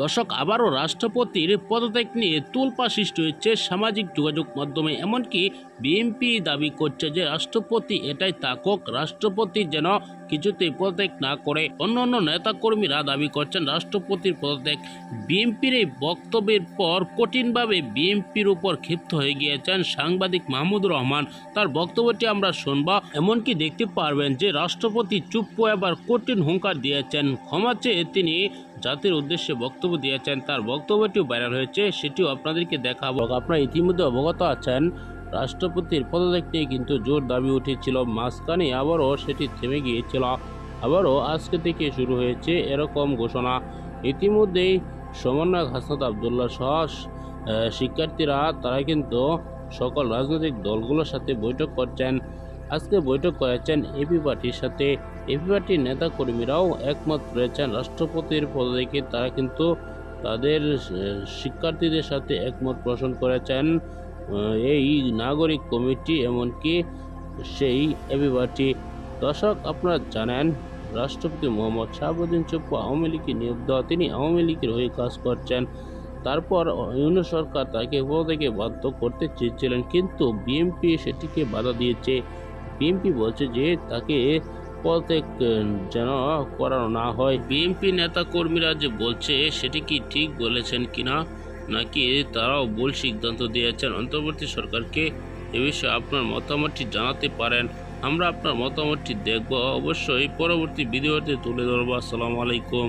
দর্শক, আবারও রাষ্ট্রপতির পদত্যাগ নিয়ে তুলপা সৃষ্টি হয়েছে সামাজিক যোগাযোগ মাধ্যমে। এমনকি বিএনপি দাবি করছে যে রাষ্ট্রপতি এটাই তাকক, রাষ্ট্রপতি যেন কিছুতেই পদত্যাগ না করে। অন্য অন্য নেতাকর্মীরা দাবি করছেন রাষ্ট্রপতির পদত্যাগ। বিএনপির এই বক্তব্যের পর কঠিনভাবে বিএনপির উপর ক্ষিপ্ত হয়ে গিয়েছেন সাংবাদিক মাহমুদুর রহমান। তার বক্তব্যটি আমরা শুনবা। এমনকি দেখতে পারবেন যে রাষ্ট্রপতি চুপ আবার কঠিন হুঙ্কার দিয়েছেন। ক্ষমা চেয়ে তিনি জাতির উদ্দেশ্যে বক্তব্য দিয়েছেন, তার বক্তব্যটিও ভাইরাল হয়েছে, সেটিও আপনাদেরকে দেখাবো। আপনারা ইতিমধ্যে অবগত আছেন, রাষ্ট্রপতির পদত্যাগ নিয়ে কিন্তু জোর দাবি উঠেছিল, মাঝখানে আবারও সেটি থেমে গিয়েছিল। আবারও আজকে থেকে শুরু হয়েছে এরকম ঘোষণা। ইতিমধ্যেই সমন্বয়ক হাসনাত আবদুল্লাহ সহ শিক্ষার্থীরা, তারা কিন্তু সকল রাজনৈতিক দলগুলোর সাথে বৈঠক করছেন। আজকে বৈঠক করেছেন এপি পার্টির সাথে। এপি পার্টির নেতাকর্মীরাও একমত রয়েছেন। রাষ্ট্রপতির পদত্যাগে তারা কিন্তু তাদের শিক্ষার্থীদের সাথে একমত পোষণ করেছেন। এই নাগরিক কমিটি এমনকি সেই এবি পার্টি। দর্শক, আপনারা জানেন, রাষ্ট্রপতি মোহাম্মদ শাহাবুদ্দিন চুপ্পু আওয়ামী লীগকে নিয়োগ দেওয়া, তিনি আওয়ামী লীগের হয়ে কাজ করছেন। তারপর ইউনিয়ন সরকার তাকে থেকে বাধ্য করতে চেয়েছিলেন, কিন্তু বিএনপি সেটিকে বাধা দিয়েছে। বিএনপি বলছে যে তাকে পদত্যাগ যেন করানো না হয়। বিএনপি নেতা কর্মীরা যে বলছে, সেটি কি ঠিক বলেছেন কিনা, নাকি তারাও ভুল সিদ্ধান্ত দিয়েছেন? অন্তর্বর্তী সরকারকে এ বিষয়ে আপনার মতামতটি জানাতে পারেন। আমরা আপনার মতামতটি দেখব। অবশ্যই পরবর্তী ভিডিওতে তুলে ধরবো। আসসালামু আলাইকুম।